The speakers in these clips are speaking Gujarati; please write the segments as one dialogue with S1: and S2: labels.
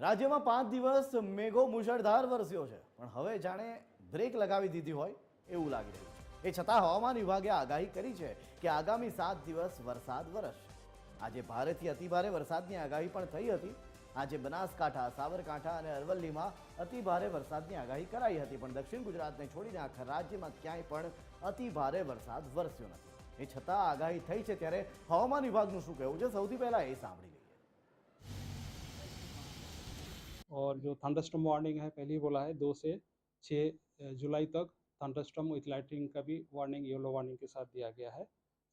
S1: રાજ્યમાં પાંચ દિવસ મેઘો મુશળધાર વરસ્યો છે. પણ હવે જાણે બ્રેક લગાવી દીધી હોય એવું લાગી રહ્યું છે. એ છતાં હવામાન વિભાગે આગાહી કરી છે કે આગામી સાત દિવસ વરસાદ વરસશે. આજે ભારેથી અતિભારે વરસાદની આગાહી પણ થઈ હતી. આજે બનાસકાંઠા, સાબરકાંઠા અને અરવલ્લીમાં અતિભારે વરસાદની આગાહી કરાઈ હતી. પણ દક્ષિણ ગુજરાતને છોડીને આખા રાજ્યમાં ક્યાંય પણ અતિભારે વરસાદ વરસ્યો નથી. એ છતાં આગાહી થઈ છે ત્યારે હવામાન વિભાગનું શું કહેવું છે? સૌથી પહેલાં એ સાંભળી લઈએ.
S2: और जो थंडरस्टॉर्म वार्निंग है, पहले ही बोला है, दो से छः जुलाई तक थंडरस्टॉर्म विथ लाइटिंग का भी वार्निंग येलो वार्निंग के साथ दिया गया है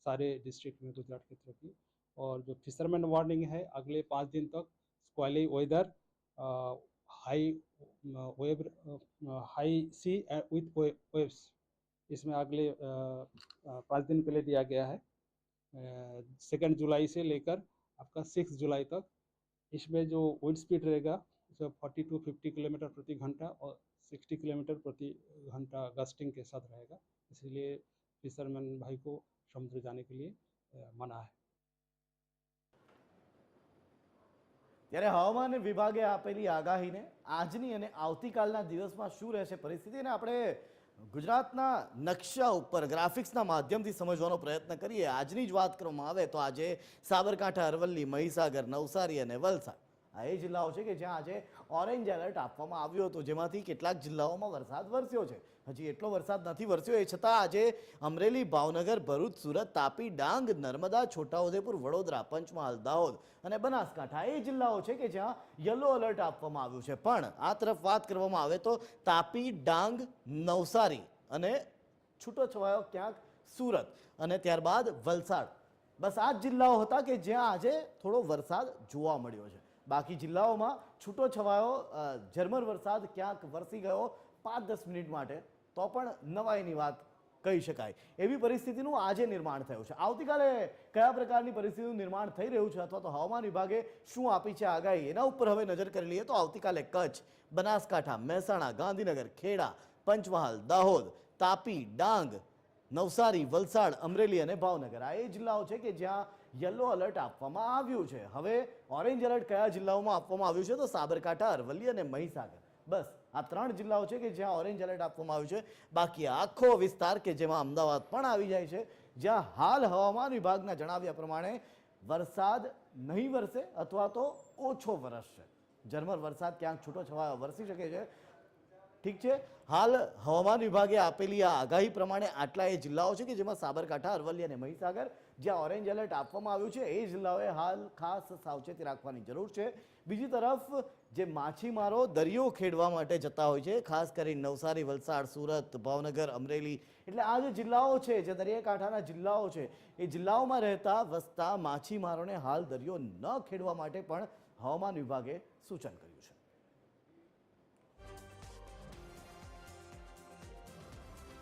S2: सारे डिस्ट्रिक्ट में, गुजरात की तरफ़ की और जो फिशरमैन वार्निंग है, अगले पाँच दिन तक squally weather high wave high sea with waves इसमें अगले पाँच दिन के लिए दिया गया है। सेकेंड जुलाई से लेकर आपका सिक्स जुलाई तक इसमें जो विंड स्पीड रहेगा फोर्टी टू फिफ्टी किलोमीटर प्रति घंटा और सिक्सटी किलोमीटर प्रति घंटा गस्टिंग के साथ रहेगा इसीलिए फिशरमैन भाई को समुद्र जाने के लिए अ, मना है
S1: ત્યારે હવામાન વિભાગે આપેલી આગાહીને આજની અને આવતીકાલના દિવસમાં શું રહેશે પરિસ્થિતિ અને આપણે ગુજરાતના નકશા ઉપર ગ્રાફિક્સના માધ્યમથી સમજવાનો પ્રયત્ન કરીએ આજની જ વાત કરવામાં આવે તો આજે સાબરકાંઠા અરવલ્લી મહીસાગર નવસારી અને વલસાડ આ એ જિલ્લાઓ છે કે જ્યાં આજે ઓરેન્જ એલર્ટ આપવામાં આવ્યો હતો. જેમાંથી કેટલાક જિલ્લાઓમાં વરસાદ વરસ્યો છે. હજી એટલો વરસાદ નથી વરસ્યો, એ છતાં આજે અમરેલી, ભાવનગર, ભરૂચ, સુરત, તાપી, ડાંગ, નર્મદા, છોટાઉદેપુર, વડોદરા, પંચમહાલ, દાહોદ અને બનાસકાંઠા એ જિલ્લાઓ છે કે જ્યાં યલો એલર્ટ આપવામાં આવ્યું છે. પણ આ તરફ વાત કરવામાં આવે તો તાપી, ડાંગ, નવસારી અને છૂટો છવાયો ક્યાંક સુરત અને ત્યારબાદ વલસાડ. બસ આ જ જિલ્લાઓ હતા કે જ્યાં આજે થોડો વરસાદ જોવા મળ્યો છે. બાકી જિલ્લાઓમાં છૂટો છવાયો ઝરમર વરસાદ ક્યાંક વરસી ગયો પાંચ દસ મિનિટ માટે, તો પણ નવાઈની વાત કહી શકાય. એવી પરિસ્થિતિનું આજે નિર્માણ થયું છે. આવતીકાલે કયા પ્રકારની પરિસ્થિતિનું નિર્માણ થઈ રહ્યું છે અથવા તો હવામાન વિભાગે શું આપી છે આગાહી? એના ઉપર હવે નજર કરી લઈએ તો આવતીકાલે કચ્છ, બનાસકાંઠા, મહેસાણા, ગાંધીનગર, ખેડા, પંચમહાલ, દાહોદ, તાપી, ડાંગ નવસારી, વલસાડ, અમરેલી અને ભાવનગર. આ એ જિલ્લાઓ છે કે જ્યાં યલો એલર્ટ આપવામાં આવ્યું છે. હવે ઓરેન્જ એલર્ટ કયા જિલ્લાઓમાં આપવામાં આવ્યું છે? તો સાબરકાંઠા, અરવલ્લી અને મહીસાગર. બસ, આ ત્રણ જિલ્લાઓ છે કે જ્યાં ઓરેન્જ એલર્ટ આપવામાં આવ્યું છે. બાકી આખો વિસ્તાર કે જેમાં અમદાવાદ પણ આવી જાય છે, જ્યાં હાલ હવામાન વિભાગના જણાવ્યા પ્રમાણે વરસાદ નહીં વરસે અથવા તો ઓછો વરસશે. ઝરમર વરસાદ ક્યાંક છૂટો છવાયો વરસી શકે છે. ઠીક છે? હાલ હવામાન વિભાગે આપેલી આ આગાહી પ્રમાણે આટલા એ જિલ્લાઓ છે કે જેમાં સાબરકાંઠા, અરવલ્લી અને મહીસાગર જ્યાં ઓરેન્જ એલર્ટ આપવામાં આવ્યું છે, એ જિલ્લાઓએ હાલ ખાસ સાવચેતી રાખવાની જરૂર છે. બીજી તરફ, જે માછીમારો દરિયો ખેડવા માટે જતા હોય છે, ખાસ કરીને નવસારી, વલસાડ, સુરત, ભાવનગર, અમરેલી, એટલે આ જે જિલ્લાઓ છે, જે દરિયાકાંઠાના જિલ્લાઓ છે, એ જિલ્લાઓમાં રહેતા વસતા માછીમારોને હાલ દરિયો ન ખેડવા માટે પણ હવામાન વિભાગે સૂચન કર્યું છે.